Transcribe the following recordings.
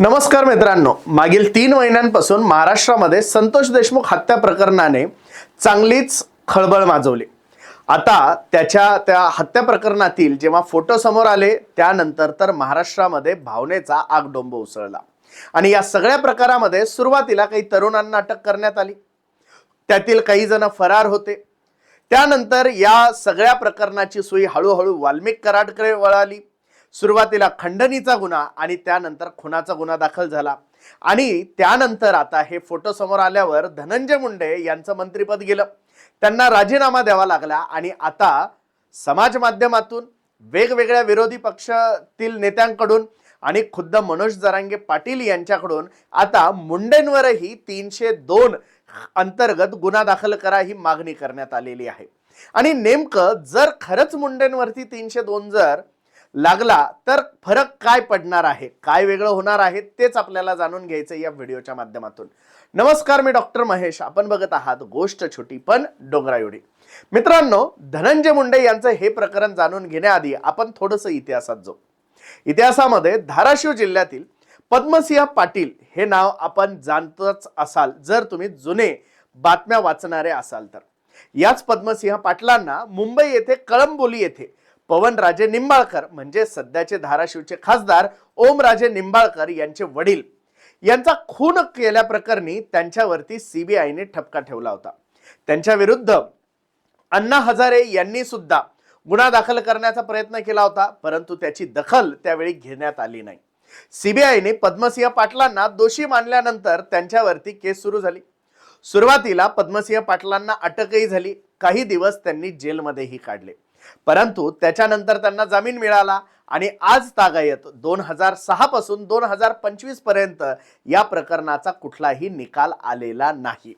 नमस्कार मित्रांनो. मागील तीन महिन्यांपासून महाराष्ट्रामध्ये संतोष देशमुख हत्या प्रकरणाने चांगलीच खळबळ माजवली. आता त्याच्या त्या हत्या प्रकरणातील जेव्हा फोटो समोर आले त्यानंतर तर महाराष्ट्रामध्ये भावनेचा आगडोंब उसळला. आणि या सगळ्या प्रकारामध्ये सुरुवातीला काही तरुणांना अटक करण्यात आली. त्यातील काही जण फरार होते. त्यानंतर या सगळ्या प्रकरणाची सुई हळूहळू वाल्मिक कराडकडे वळाली. सुरुवातीला खंडणीचा गुन्हा आणि त्यानंतर खुनाचा गुन्हा दाखल झाला. आणि त्यानंतर आता हे फोटो समोर आल्यावर धनंजय मुंडे यांचं मंत्रिपद गेलं. त्यांना राजीनामा द्यावा लागला आणि आता समाज माध्यमातून वेगवेगळ्या विरोधी पक्षातील नेत्यांकडून आणि खुद्द मनोज जरांगे पाटील यांच्याकडून आता मुंडेंवरही तीनशे दोन अंतर्गत गुन्हा दाखल करा ही मागणी करण्यात आलेली आहे. आणि नेमकं जर खरंच मुंडेंवरती तीनशे दोन जर लागला तर फरक काय पडणार आहे? काय वेगळं होणार आहे? तेच आपल्याला जाणून घ्यायचं या व्हिडिओच्या माध्यमातून. नमस्कार मी डॉक्टर महेश. आपण बघत आहात गोष्ट छोटी पण डोंगरायुडी. मित्रांनो धनंजय मुंडे यांचं हे प्रकरण जाणून घेण्याआधी आपण थोडंसं इतिहासात जाऊ. इतिहासामध्ये धाराशिव जिल्ह्यातील पद्मसिंह पाटील हे नाव आपण जाणतच असाल जर तुम्ही जुने बातम्या वाचणारे असाल तर. याच पद्मसिंह पाटलांना मुंबई येथे कळंबोली येथे पवनराजे निंबाळकर म्हणजे सध्याचे धाराशिवचे खासदार ओमराजे निंबाळकर यांचे वडील. यांचा खून केल्याप्रकरणी त्यांच्यावरती सीबीआयने ठपका ठेवला होता. त्यांच्या विरुद्ध अण्णा हजारे यांनी सुद्धा गुन्हा दाखल करण्याचा प्रयत्न केला होता परंतु त्याची दखल त्यावेळी घेण्यात आली नाही. सीबीआयने पद्मसिंह पाटलांना दोषी मानल्यानंतर त्यांच्यावरती केस सुरू झाली. सुरुवातीला पद्मसिंह पाटलांना अटकही झाली. काही दिवस त्यांनी जेलमध्येही काढले. परंतु त्याच्यानंतर त्यांना जामीन मिळाला आणि आज तागायत दोन हजार सहा पासून दोन हजार पंचवीसपर्यंत या प्रकरणाचा कुठलाही निकाल आलेला नाही.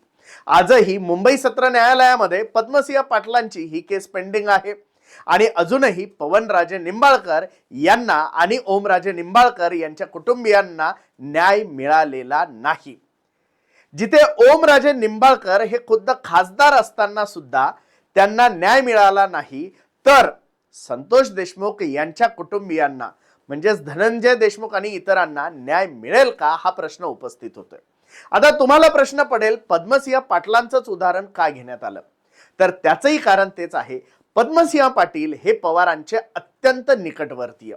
आजही मुंबई सत्र न्यायालयामध्ये पद्मसिंह पाटलांची ही केस पेंडिंग आहे. आणि अजूनही पवनराजे निंबाळकर यांना आणि ओमराजे निंबाळकर यांच्या कुटुंबियांना न्याय मिळालेला नाही. जिथे ओमराजे निंबाळकर हे खुद्द खासदार असताना सुद्धा त्यांना न्याय मिळाला नाही तर संतोष देशमुख यांच्या कुटुंबियांना म्हणजेच धनंजय देशमुख आणि इतरांना न्याय मिळेल का? हा प्रश्न उपस्थित होतोय. आता तुम्हाला प्रश्न पडेल पद्मसिंह पाटलांचंच उदाहरण का घेण्यात आलं? तर त्याचंही कारण तेच आहे पद्मसिंह पाटील हे पवारांचे अत्यंत निकटवर्तीय.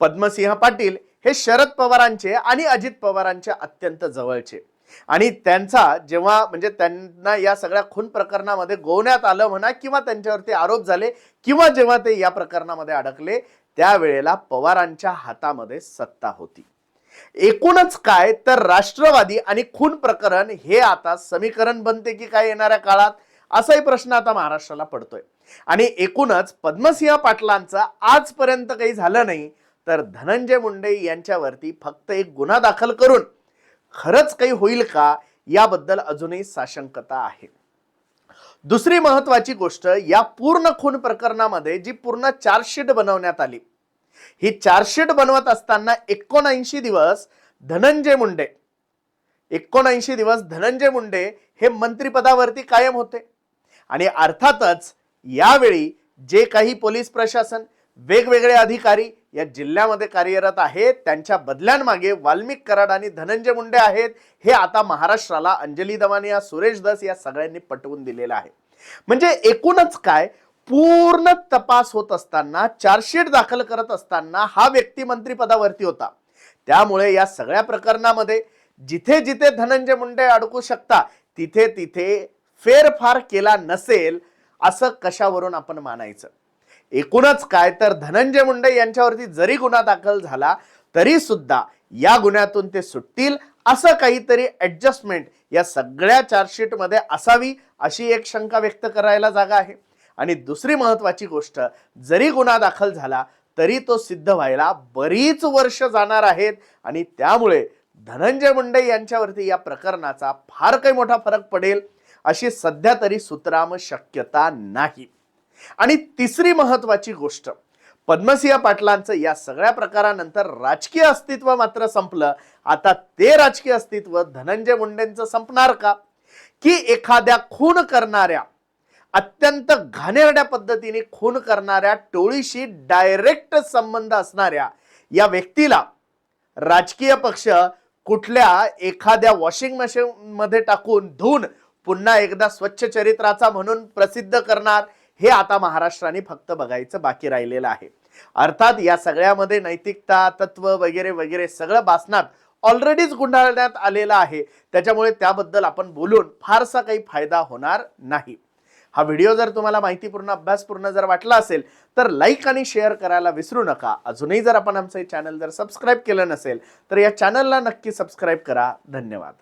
पद्मसिंह पाटील हे शरद पवारांचे आणि अजित पवारांचे अत्यंत जवळचे. आणि त्यांचा जेव्हा म्हणजे त्यांना या सगळ्या खून प्रकरणामध्ये गोवण्यात आलं म्हणा किंवा त्यांच्यावरती आरोप झाले किंवा जेव्हा ते या प्रकरणामध्ये अडकले त्यावेळेला पवारांच्या हातामध्ये सत्ता होती. एकूणच काय तर राष्ट्रवादी आणि खून प्रकरण हे आता समीकरण बनते की काय येणाऱ्या काळात? असाही प्रश्न आता महाराष्ट्राला पडतोय. आणि एकूणच पद्मसिंह पाटलांचं आजपर्यंत काही झालं नाही तर धनंजय मुंडे यांच्यावरती फक्त एक गुन्हा दाखल करून खरंच काही होईल का याबद्दल अजूनही साशंकता आहे. दुसरी महत्वाची गोष्ट या पूर्ण खून प्रकरणामध्ये जी पूर्ण चार्जशीट बनवण्यात आली ही चार्जशीट बनवत असताना एकोणऐंशी दिवस धनंजय मुंडे एकोणऐंशी दिवस धनंजय मुंडे हे मंत्रिपदावरती कायम होते. आणि अर्थातच यावेळी जे काही पोलीस प्रशासन वेगवेगळे अधिकारी या जिल्ह्यामध्ये कार्यरत आहेत. त्यांच्या बदल्यांमागे वाल्मिक कराड आणि धनंजय मुंडे आहेत. हे आता महाराष्ट्राला अंजली दमानिया सुरेश दस या सगळ्यांनी पटवून दिलेलं आहे. म्हणजे एकूणच काय? पूर्ण तपास होत असताना चार्जशीट दाखल करत असताना हा व्यक्ती मंत्रिपदावरती होता. त्यामुळे या सगळ्या प्रकरणामध्ये जिथे जिथे धनंजय मुंडे अडकू शकता तिथे तिथे फेरफार केला नसेल असं कशावरून आपण मानायचं? एकूणच काय तर धनंजय मुंडे यांच्यावरती जरी गुन्हा दाखल झाला तरी सुद्धा या गुन्ह्यातून ते सुटतील. असं काहीतरी ॲडजस्टमेंट या सगळ्या चार्जशीटमध्ये असावी अशी एक शंका व्यक्त करायला जागा आहे. आणि दुसरी महत्त्वाची गोष्ट जरी गुन्हा दाखल झाला तरी तो सिद्ध व्हायला बरीच वर्ष जाणार आहेत. आणि त्यामुळे धनंजय मुंडे यांच्यावरती या प्रकरणाचा फार काही मोठा फरक पडेल अशी सध्या तरी सुतराम शक्यता नाही. आणि तिसरी महत्वाची गोष्ट पद्मसिंह पाटलांचं या सगळ्या प्रकारानंतर राजकीय अस्तित्व मात्र संपलं. आता ते राजकीय अस्तित्व धनंजय मुंडेंचं संपणार का? की एखाद्या खून करणाऱ्या अत्यंत घाणेरड्या पद्धतीने खून करणाऱ्या टोळीशी डायरेक्ट संबंध असणाऱ्या या व्यक्तीला राजकीय पक्ष कुठल्या एखाद्या वॉशिंग मशीन मध्ये टाकून धुवून पुन्हा एकदा स्वच्छ चरित्राचा म्हणून प्रसिद्ध करणार? हे आता महाराष्ट्राने फक्त बघायचं बाकी राहिलेलं आहे. अर्थात या सगळ्यामध्ये नैतिकता तत्व वगैरे वगैरे सगळं बासनात ऑलरेडीच गुंडाळण्यात आलेलं आहे. त्याच्यामुळे त्याबद्दल आपण बोलून फारसा काही फायदा होणार नाही. हा व्हिडिओ जर तुम्हाला माहितीपूर्ण अभ्यासपूर्ण जर वाटला असेल तर लाईक आणि शेअर करायला विसरू नका. अजूनही जर आपण आमचं चॅनल जर सबस्क्राईब केलं नसेल तर या चॅनलला नक्की सबस्क्राईब करा. धन्यवाद.